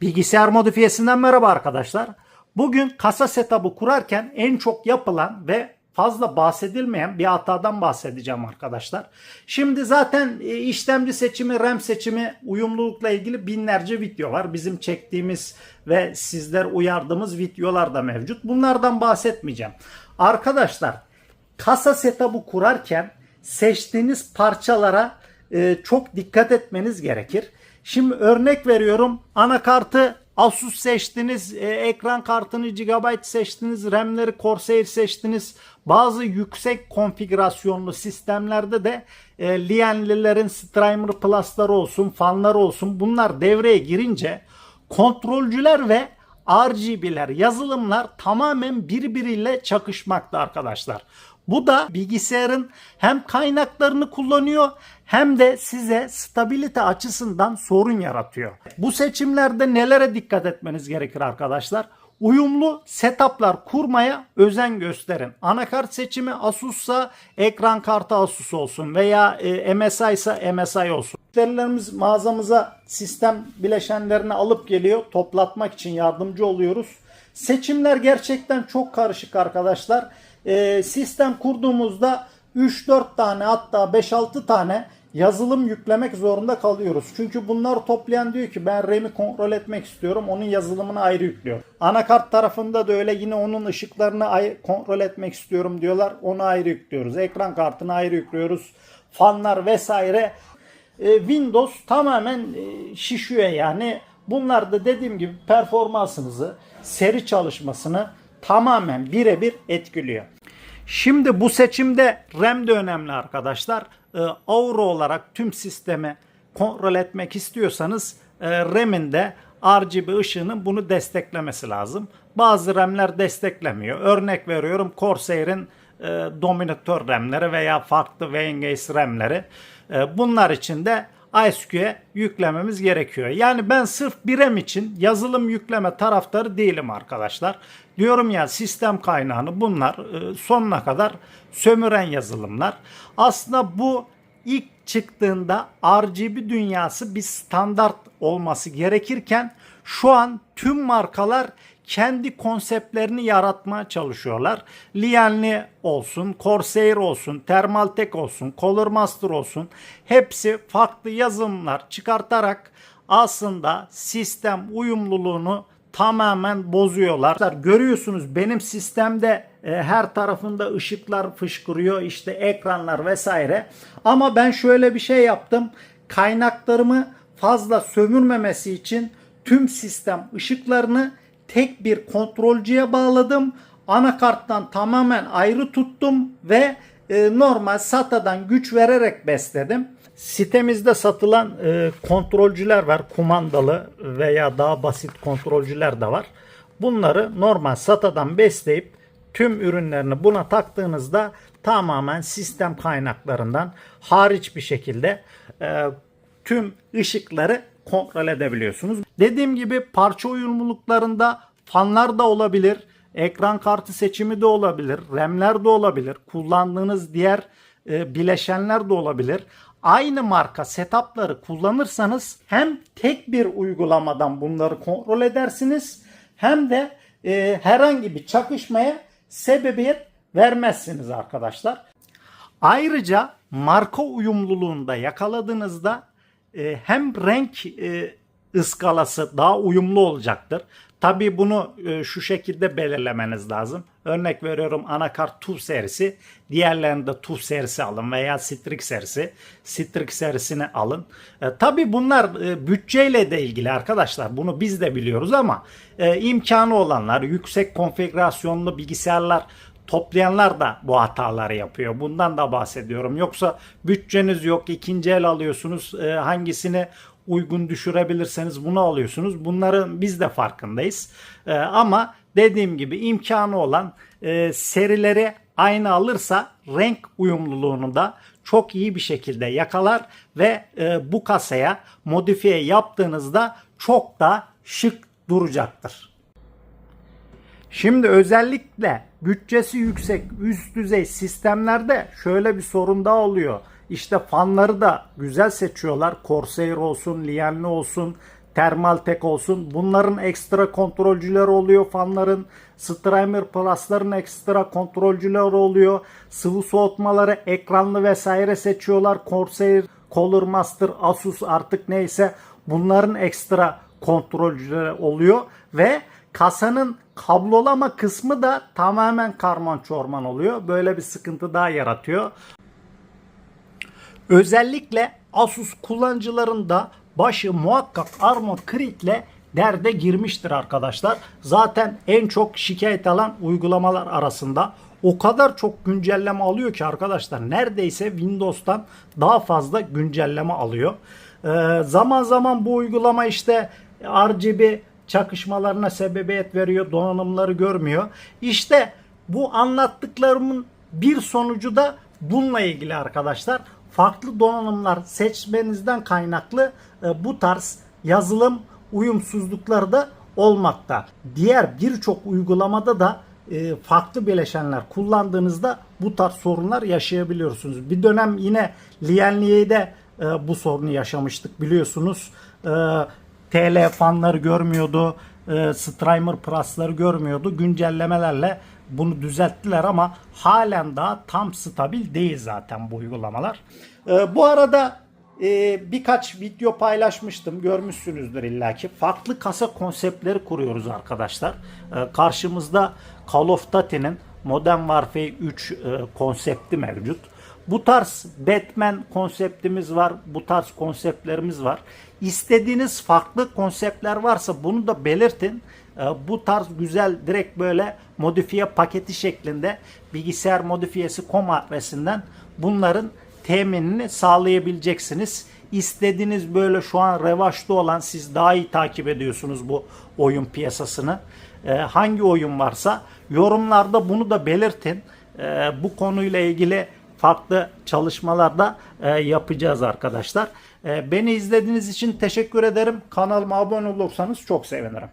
Bilgisayar modifiyesinden merhaba arkadaşlar. Bugün kasa setup'ı kurarken en çok yapılan ve fazla bahsedilmeyen bir hatadan bahsedeceğim arkadaşlar. Şimdi zaten e, işlemci seçimi, RAM seçimi, uyumlulukla ilgili binlerce video var. Bizim çektiğimiz ve sizler uyardığımız videolar da mevcut. Bunlardan bahsetmeyeceğim. Arkadaşlar kasa setup'ı kurarken seçtiğiniz parçalara e, çok dikkat etmeniz gerekir. Şimdi örnek veriyorum anakartı Asus seçtiniz, e, ekran kartını GB seçtiniz, RAM'leri Corsair seçtiniz. Bazı yüksek konfigürasyonlu sistemlerde de e, Lienli'lerin Streamer Plus'ları olsun, fanları olsun bunlar devreye girince kontrolcüler ve RGB'ler, yazılımlar tamamen birbiriyle çakışmakta arkadaşlar. Bu da bilgisayarın hem kaynaklarını kullanıyor hem de size stabilite açısından sorun yaratıyor. Bu seçimlerde nelere dikkat etmeniz gerekir arkadaşlar? Uyumlu setuplar kurmaya özen gösterin. Anakart seçimi Asus'sa ekran kartı Asus olsun veya e, MSI ise MSI olsun. Müşterilerimiz mağazamıza sistem bileşenlerini alıp geliyor. Toplatmak için yardımcı oluyoruz. Seçimler gerçekten çok karışık arkadaşlar. E, sistem kurduğumuzda 3-4 tane hatta 5-6 tane yazılım yüklemek zorunda kalıyoruz. Çünkü bunları toplayan diyor ki ben RAM'i kontrol etmek istiyorum. Onun yazılımını ayrı yüklüyor. Anakart tarafında da öyle yine onun ışıklarını kontrol etmek istiyorum diyorlar. Onu ayrı yüklüyoruz. Ekran kartını ayrı yüklüyoruz. Fanlar vesaire. E, Windows tamamen e, şişiyor yani. Bunlar da dediğim gibi performansınızı, seri çalışmasını tamamen birebir etkiliyor. Şimdi bu seçimde RAM de önemli arkadaşlar. Ee, Auro olarak tüm sistemi kontrol etmek istiyorsanız e, RAM'in de RGB ışığının bunu desteklemesi lazım. Bazı RAM'ler desteklemiyor. Örnek veriyorum Corsair'in e, Dominator RAM'leri veya farklı Veingate RAM'leri. E, bunlar için de ISQ'ye yüklememiz gerekiyor. Yani ben sırf bir RAM için yazılım yükleme taraftarı değilim arkadaşlar. Diyorum ya sistem kaynağını bunlar e, sonuna kadar sömüren yazılımlar. Aslında bu ilk çıktığında RGB dünyası bir standart olması gerekirken şu an tüm markalar kendi konseptlerini yaratmaya çalışıyorlar. Lienli olsun, Corsair olsun, Thermaltake olsun, Color Master olsun hepsi farklı yazılımlar çıkartarak aslında sistem uyumluluğunu tamamen bozuyorlar. Görüyorsunuz benim sistemde e, her tarafında ışıklar fışkırıyor işte ekranlar vesaire. Ama ben şöyle bir şey yaptım. Kaynaklarımı fazla sömürmemesi için tüm sistem ışıklarını tek bir kontrolcüye bağladım. Anakarttan tamamen ayrı tuttum ve e, normal SATA'dan güç vererek besledim. Sitemizde satılan e, kontrolcüler var. Kumandalı veya daha basit kontrolcüler de var. Bunları normal SATA'dan besleyip tüm ürünlerini buna taktığınızda tamamen sistem kaynaklarından hariç bir şekilde e, tüm ışıkları kontrol edebiliyorsunuz. Dediğim gibi parça uyumluluklarında fanlar da olabilir. Ekran kartı seçimi de olabilir. RAM'ler de olabilir. Kullandığınız diğer e, bileşenler de olabilir. Aynı marka setupları kullanırsanız hem tek bir uygulamadan bunları kontrol edersiniz hem de e, herhangi bir çakışmaya sebebiyet vermezsiniz arkadaşlar. Ayrıca marka uyumluluğunda yakaladığınızda e, hem renk e, ıskalası daha uyumlu olacaktır. Tabii bunu e, şu şekilde belirlemeniz lazım. Örnek veriyorum anakart TUF serisi. Diğerlerinde TUF serisi alın veya Strix serisi. Strix serisini alın. E, tabii bunlar e, bütçeyle de ilgili arkadaşlar. Bunu biz de biliyoruz ama e, imkanı olanlar, yüksek konfigürasyonlu bilgisayarlar toplayanlar da bu hataları yapıyor. Bundan da bahsediyorum. Yoksa bütçeniz yok, ikinci el alıyorsunuz. E, hangisini uygun düşürebilirseniz bunu alıyorsunuz. Bunların biz de farkındayız. E, ama dediğim gibi imkanı olan e, serileri aynı alırsa renk uyumluluğunu da çok iyi bir şekilde yakalar ve e, bu kasaya modifiye yaptığınızda çok da şık duracaktır. Şimdi özellikle bütçesi yüksek üst düzey sistemlerde şöyle bir sorun daha oluyor. İşte fanları da güzel seçiyorlar. Corsair olsun, Lienli olsun, Thermaltake olsun. Bunların ekstra kontrolcüleri oluyor. Fanların, Streamer Plus'ların ekstra kontrolcüleri oluyor. Sıvı soğutmaları, ekranlı vesaire seçiyorlar. Corsair, Color Master, Asus artık neyse bunların ekstra kontrolcüleri oluyor ve kasanın kablolama kısmı da tamamen karman çorman oluyor. Böyle bir sıkıntı daha yaratıyor. Özellikle Asus kullanıcılarında başı muhakkak Armor Critic'le derde girmiştir arkadaşlar. Zaten en çok şikayet alan uygulamalar arasında o kadar çok güncelleme alıyor ki arkadaşlar neredeyse Windows'tan daha fazla güncelleme alıyor. Ee, zaman zaman bu uygulama işte RGB çakışmalarına sebebiyet veriyor, donanımları görmüyor. İşte bu anlattıklarımın bir sonucu da bununla ilgili arkadaşlar. Farklı donanımlar seçmenizden kaynaklı e, bu tarz yazılım uyumsuzlukları da olmakta. Diğer birçok uygulamada da e, farklı bileşenler kullandığınızda bu tarz sorunlar yaşayabiliyorsunuz. Bir dönem yine Lienli'de e, bu sorunu yaşamıştık biliyorsunuz. E, TL fanları görmüyordu. E, Streamer Plus'ları görmüyordu. Güncellemelerle bunu düzelttiler ama halen daha tam stabil değil zaten bu uygulamalar. E, bu arada e, birkaç video paylaşmıştım. Görmüşsünüzdür illaki. Farklı kasa konseptleri kuruyoruz arkadaşlar. E, karşımızda Call of Duty'nin Modern Warfare 3 e, konsepti mevcut. Bu tarz Batman konseptimiz var. Bu tarz konseptlerimiz var. İstediğiniz farklı konseptler varsa bunu da belirtin. Ee, Bu tarz güzel direkt böyle modifiye paketi şeklinde bilgisayar modifiyesi.com adresinden bunların teminini sağlayabileceksiniz. İstediğiniz böyle şu an revaçta olan siz daha iyi takip ediyorsunuz bu oyun piyasasını. Ee, hangi oyun varsa yorumlarda bunu da belirtin. Ee, bu konuyla ilgili farklı çalışmalarda e, yapacağız arkadaşlar. Beni izlediğiniz için teşekkür ederim. Kanalıma abone olursanız çok sevinirim.